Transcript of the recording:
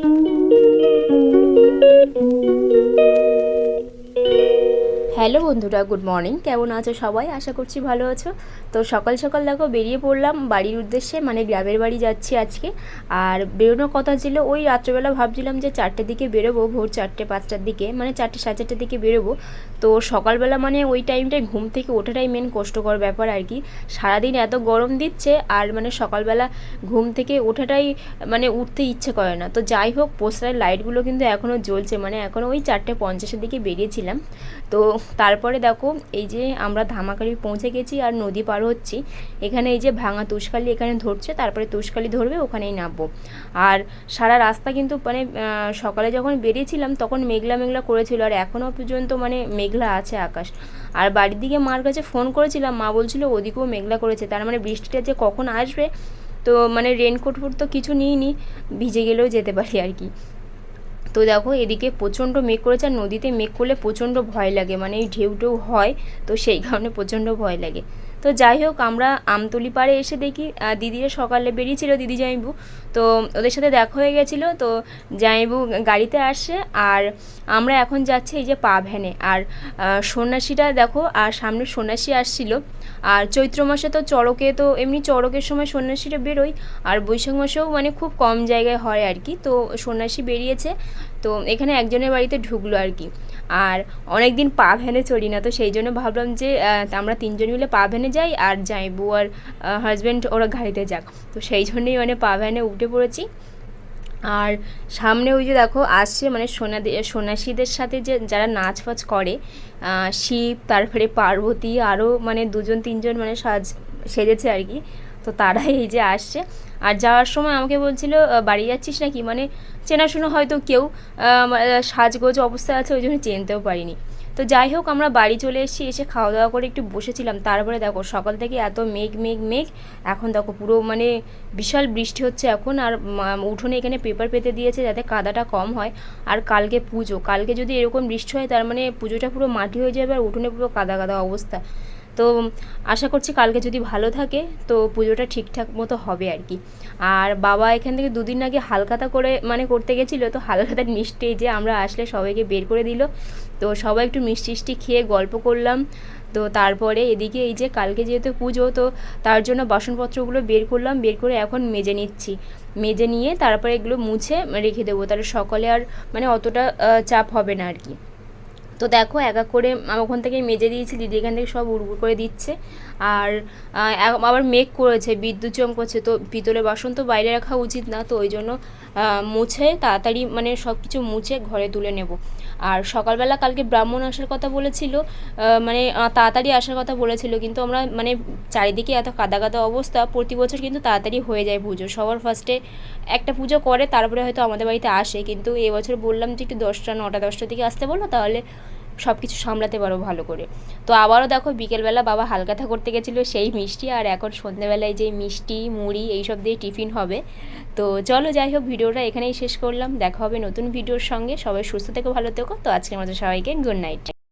Thank you. Hello বন্ধুরা, good morning. কেমন আছো সবাই? আশা করছি ভালো আছো। তো সকাল সকাল দেখো বেরিয়ে পড়লাম, বাড়ির উদ্দেশ্যে মানে গ্রামের বাড়ি যাচ্ছি আজকে। আর বেরোনোর কথা ছিল, ওই রাত্রেবেলা ভাবছিলাম যে চারটের দিকে বেরোবো, ভোর চারটে, পাঁচটার দিকে মানে চারটে, সাড়ে চারটের দিকে বেরোবো। তো সকালবেলা মানে ওই টাইমটায় ঘুম থেকে ওঠাটাই মেন কষ্টকর ব্যাপার আর কি। সারাদিন এত গরম দিচ্ছে, আর মানে সকালবেলা ঘুম থেকে ওঠাটাই মানে উঠতে ইচ্ছে করে না। তো যাই হোক, পোস্টারের লাইটগুলো কিন্তু এখনও জ্বলছে মানে এখনও ওই চারটে পঞ্চাশের দিকে বেরিয়েছিলাম। তো তারপরে দেখো, এই যে আমরা ধামাকালি পৌঁছে গেছি আর নদী পার হচ্ছি। এখানে এই যে ভাঙা তুষকালি এখানে ধরছে, তারপরে তুষকালি ধরবে, ওখানেই নামবো। আর সারা রাস্তা কিন্তু মানে সকালে যখন বেরিয়েছিলাম তখন মেঘলা মেঘলা করেছিল আর এখনও পর্যন্ত মানে মেঘলা আছে আকাশ। আর বাড়ির দিকে মার কাছে ফোন করেছিলাম, মা বলছিল ওদিকেও মেঘলা করেছে, তার মানে বৃষ্টিটা যে কখন আসবে, তো মানে রেনকোট ফুট তো কিছু নিইনি, ভিজে গেলেও যেতে পারি আর কি। তো দেখো এদিকে প্রচণ্ড মেঘ করেছে আর নদীতে মেঘ করলে প্রচণ্ড ভয় লাগে। মানে এই ঢেউ ঢেউ হয়, তো সেই কারণে প্রচণ্ড ভয় লাগে। তো যাই হোক, আমরা আমতলি পাড়ে এসে দেখি দিদিরা সকালে বেরিয়েছিল, দিদি জামাইবু। তো ওদের সাথে দেখা হয়ে গেছিল, তো জামাইবু গাড়িতে আসে আর আমরা এখন যাচ্ছি এই যে পা ভ্যানে। আর সন্ন্যাসীটা দেখো, আর সামনে সন্ন্যাসী আসছিল। আর চৈত্র মাসে তো চড়কে, তো এমনি চড়কের সময় সন্ন্যাসীটা বেরোয়। আর বৈশাখ মাসেও মানে খুব কম জায়গায় হয় আর কি। তো সন্ন্যাসী বেরিয়েছে তো এখানে একজনের বাড়িতে ঢুকলো আর কি। আর অনেক দিন পা ভ্যানে চড়ি না, তো সেই জন্য ভাবলাম যে আমরা তিনজন মিলে পা ভ্যানে যাই আর বউ আর হাজব্যান্ড ওরা গাড়িতে যাক। তো সেই জন্যই মানে পা ভ্যানে উঠে পড়েছি। আর সামনে ওই যে দেখো, আসছে মানে সোনা সন্ন্যাসীদের সাথে যে যারা নাচ ফাচ করে শিব, তারপরে পার্বতী আরও মানে দুজন তিনজন মানে সাজ, সেজেছে আর কি। তো তারাই এই যে আসছে। আর যাওয়ার সময় আমাকে বলছিল বাড়ি যাচ্ছিস নাকি? মানে চেনাশোনা হয়তো কেউ সাজগোজ অবস্থায় আছে, ওই জন্য চিনতেও পারিনি। তো যাই হোক, আমরা বাড়ি চলে এসেছি, এসে খাওয়া দাওয়া করে একটু বসেছিলাম। তারপরে দেখো, সকাল থেকে এত মেঘ মেঘ মেঘ, এখন দেখো পুরো মানে বিশাল বৃষ্টি হচ্ছে এখন। আর উঠোনে এখানে পেপার পেতে দিয়েছে যাতে কাদাটা কম হয়। আর কালকে পুজো, কালকে যদি এরকম বৃষ্টি হয়, তার মানে পুজোটা পুরো মাটি হয়ে যাবে আর উঠোনে পুরো কাদা কাদা অবস্থা। তো আশা করছি কালকে যদি ভালো থাকে, তো পুজোটা ঠিকঠাক মতো হবে আর কি। আর বাবা এখান থেকে দুদিন আগে হালখাতা করে মানে করতে গেছিল, তো হালখাতার মিষ্টি যে আমরা আসলে সবাইকে বের করে দিল। তো সবাই একটু মিষ্টি মিষ্টি খেয়ে গল্প করলাম। তো তারপরে এদিকে এই যে কালকে যেহেতু পুজো, তো তার জন্য বাসনপত্রগুলো বের করলাম, বের করে এখন মেজে নিচ্ছি। মেজে নিয়ে তারপরে এগুলো মুছে রেখে দেবো, তাহলে সকালে আর মানে অতটা চাপ হবে না আর কি। তো দেখো, এক এক করে ওখান থেকে মেজে দিয়েছি, দিদি এখান থেকে সব উড় করে দিচ্ছে। আর আবার মেঘ করেছে, বিদ্যুৎ চমকছে তো পিতলের বাসন তো বাইরে রাখা উচিত না, তো ওই জন্য মুছে, তাড়াতাড়ি মানে সব কিছু মুছে ঘরে তুলে নেব। আর সকালবেলা কালকে ব্রাহ্মণ আসার কথা বলেছিল মানে তাড়াতাড়ি আসার কথা বলেছিল, কিন্তু আমরা মানে চারিদিকে এত কাদা কাদা অবস্থা, প্রতি বছর কিন্তু তাড়াতাড়ি হয়ে যায় পুজো। সবার ফার্স্টে একটা পুজো করে, তারপরে হয়তো আমাদের বাড়িতে আসে, কিন্তু এবছর বললাম যে একটু দশটা, নটা দশটার দিকে আসতে বলল তাহলে সব কিছু সামলাতে পারো ভালো করে। তো আবারও দেখো বিকেলবেলা বাবা হালকা হালকাথা করতে গেছিল সেই মিষ্টি, আর এখন সন্ধ্যেবেলায় যে মিষ্টি, মুড়ি এইসব দিয়ে টিফিন হবে। তো চলো যাই হোক, ভিডিওটা এখানেই শেষ করলাম। দেখা হবে নতুন ভিডিওর সঙ্গে। সবাই সুস্থ থেকো, ভালো থেকো। তো আজকের মতো সবাইকে গুড নাইট।